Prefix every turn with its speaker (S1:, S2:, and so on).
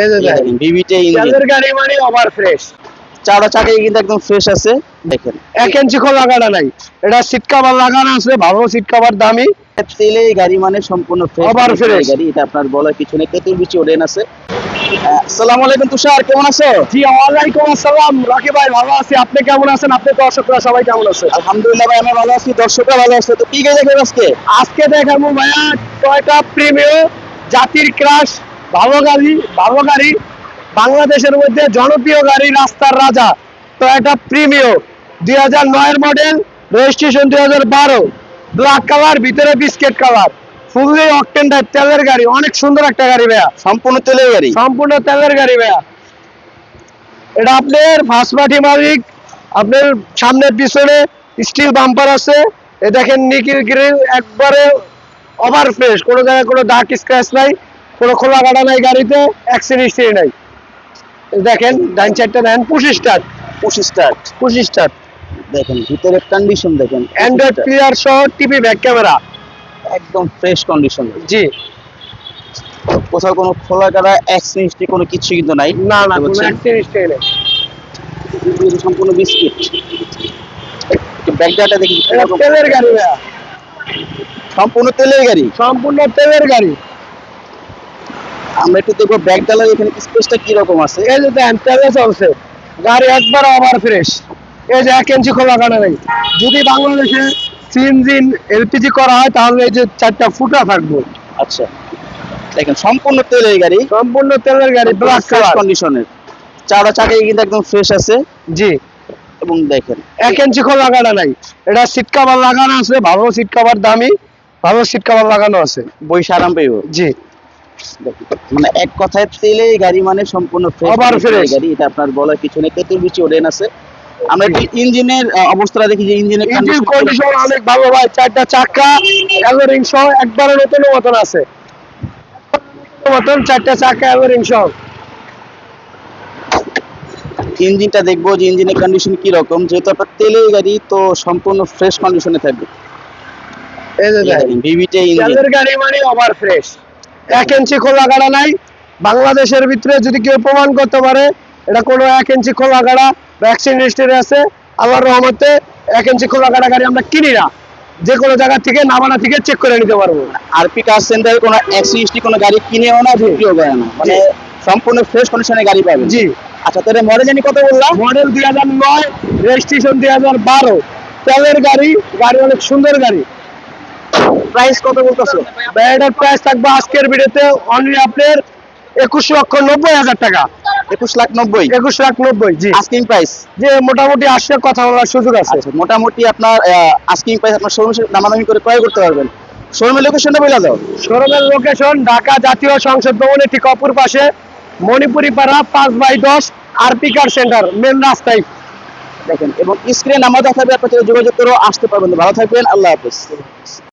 S1: এই যে দেখেন।
S2: ভিভিটে ইঞ্জিন।
S1: গাড়ি মানে ওভার ফ্রেশ
S2: চারটা চাকাই কিন্তু একদম ফ্রেশ আছে। দেখেন।
S1: এক ইঞ্চি খোলা গাড়া নাই। এটা সিট কভার লাগানো আছে ভালো সিট কভার দামি।
S2: তেলে গাড়ি মানে সম্পূর্ণ ফ্রেশ
S1: আবার fresh।
S2: গাড়ি এটা আপনার বলার কিছু নেই। তেতুল বিচি ওডেন আছে। আসসালামু আলাইকুম তুষার। কেমন আছো?
S1: জি ওয়ালাইকুম আসসালাম। রকি ভাই ভালো আছি। আপনি কেমন আছেন? আপনি দর্শকরা সবাই কেমন আছে
S2: আলহামদুলিল্লাহ ভাই আমি ভালো আছি। দর্শকরা ভালো আছে। তো কি গাড়ি দেখবেন আজকে?
S1: আজকে দেখাবো ভাইয়া টয়টা প্রিমিয় জাতির ক্রাশ ভালো গাড়ি ভালো গাড়ি বাংলাদেশের মধ্যে জনপ্রিয় গাড়ি রাস্তার রাজা। তো এটা প্রিমিয় দুই হাজার নয়ের মডেল রেজিস্ট্রেশন দুই হাজার বারো। ব্ল্যাক কালার ভিতরে biscuit colour fully octane type তেলের গাড়ি। অনেক সুন্দর একটা গাড়ি ভাইয়া।
S2: সম্পূর্ণ তেলের গাড়ি?
S1: সম্পূর্ণ তেলের গাড়ি ভাইয়া। এটা আপনার ফার্স্ট পার্টি মালিক। আপনার সামনে পিছনে স্টিল বাম্পার আছে। এ দেখেন নিকির গ্রিল একবারে ওভার ফ্রেশ কোনো জায়গায় কোনো ডার্ক স্ক্র্যাচ নাই। কোনো খোলা কাটা নাই গাড়িতে অ্যাক্সিডেন্ট হিস্ট্রি নাই। দেখেন ডাইন সাইডটা দেখেন push start
S2: push start
S1: push start
S2: দেখেন ভিতরের কন্ডিশন দেখেন।
S1: অ্যান্ড্রয়েড প্লেয়ার সহ টিভি ব্যাক ক্যামেরা
S2: একদম ফ্রেশ কন্ডিশন
S1: জি।
S2: কোথাও কোনো খোলা কাটা অ্যাক্সিডেন্ট কোনো কিছু কিন্তু নাই।
S1: না না কোনো? অ্যাক্সিডেন্ট নেই।
S2: সম্পূর্ণ বিস্কিট। দেখি।
S1: তেলের গাড়ি
S2: সম্পূর্ণ তেলের গাড়ি?
S1: সম্পূর্ণ তেলের গাড়ি।
S2: আমরা একটু দেখব ব্যাগ ডালার এখানে স্পেসটা কি রকম আছে।
S1: এই যে দেন তেলে চলছে। গাড়ি একবার ওভার ফ্রেশ এই যে এক ইঞ্চি খোলা কাটা নেই। যদি বাংলাদেশে সিএনজিন এলপিজি করা হয় তাহলে এই যে চারটা ফুটা থাকবে।
S2: আচ্ছা। দেখেন সম্পূর্ণ তেলের গাড়ি।
S1: সম্পূর্ণ তেলের গাড়ি ব্ল্যাক কালার
S2: কন্ডিশনের চারটা চাকাই কিন্তু একদম ফ্রেশ আছে।
S1: জি।
S2: এবং দেখেন
S1: এক ইঞ্চি খোলা কাটা নাই। এটা সিট কভার লাগানো আছে ভালো সিট কভার দামি। ভালো সিট কভার লাগানো আছে।
S2: বইসা আরাম পেয়ে
S1: জি।
S2: মানে এক কথায় তেলে গাড়ি মানে সম্পূর্ণ ফ্রেশ গাড়ি এটা আপনার বলার কিছু নেই। তেতুল বিচি ওডেন আছে। আমরা ইঞ্জিনের অবস্থাটা দেখি যে ইঞ্জিনের
S1: ইঞ্জিন কন্ডিশন অনেক ভালো ভাই চারটা চাকা অ্যালোরিং সহ একবারে নতুন মতন আছে। মতন চারটা চাকা অ্যালোরিং সহ।
S2: ইঞ্জিনটা দেখব যে ইঞ্জিনের কন্ডিশন কি রকম যেহেতু আপনার তেলের গাড়ি তো সম্পূর্ণ ফ্রেশ কন্ডিশনে থাকবে।
S1: এই যে গাড়ি মানে ওভার ফ্রেশ এক ইঞ্চি খোলা গাড়া নাই। বাংলাদেশের ভিতরে যদি কেউ প্রমাণ করতে পারে এটা কোনো এক ইঞ্চি খোলা গাড়া ভ্যাকসিন রেজিস্ট্রি আছে। আল্লাহর রহমতে এক ইঞ্চি খোলা গাড়া গাড়ি আমরা কিনি না। যে কোনো জায়গা থেকে নামানা থেকে চেক করে নিতে পারব।
S2: আরপি কার সেন্টারে কোনো অ্যাক্সিডেন্ট কোনো গাড়ি কিনেও না বিক্রিও করে না। মানে সম্পূর্ণ ফ্রেশ কন্ডিশনে গাড়ি পাবেন।
S1: জি।
S2: আচ্ছা তোর মডেল জানি কত বললাম
S1: মডেল দুই হাজার নয় রেজিস্ট্রেশন দুই হাজার বারো। তেলের গাড়ি গাড়ি অনেক সুন্দর গাড়ি।
S2: প্রাইস কত বলতেছো?
S1: ব্যাটার প্রাইস থাকবে আজকের ভিডিওতে অনলি আপনার একুশ লক্ষ নব্বই হাজার টাকা।
S2: একুশ লাখ নব্বই?
S1: একুশ লাখ নব্বই জি।
S2: আস্কিং প্রাইস
S1: যে মোটামুটি আসছে কথা বলার সুযোগ আছে।
S2: আচ্ছা মোটামুটি আপনার আস্কিং প্রাইস আপনার শোরুমে নামানামি করে ক্রয় করতে পারবেন। শোরুমের লোকেশনটা বলে দাও।
S1: শোরুমের লোকেশন ঢাকা জাতীয় সংসদ ভবনের ঠিক অপর পাশে মণিপুরি পাড়া পাঁচ বাই দশ আরপি কার সেন্টার মেন রাস্তায়।
S2: দেখেন এবং স্ক্রিনে নাম্বার দেখা থাকবে আপনার যোগাযোগ করেও আসতে পারবেন। ভালো থাকবেন আল্লাহ হাফেজ।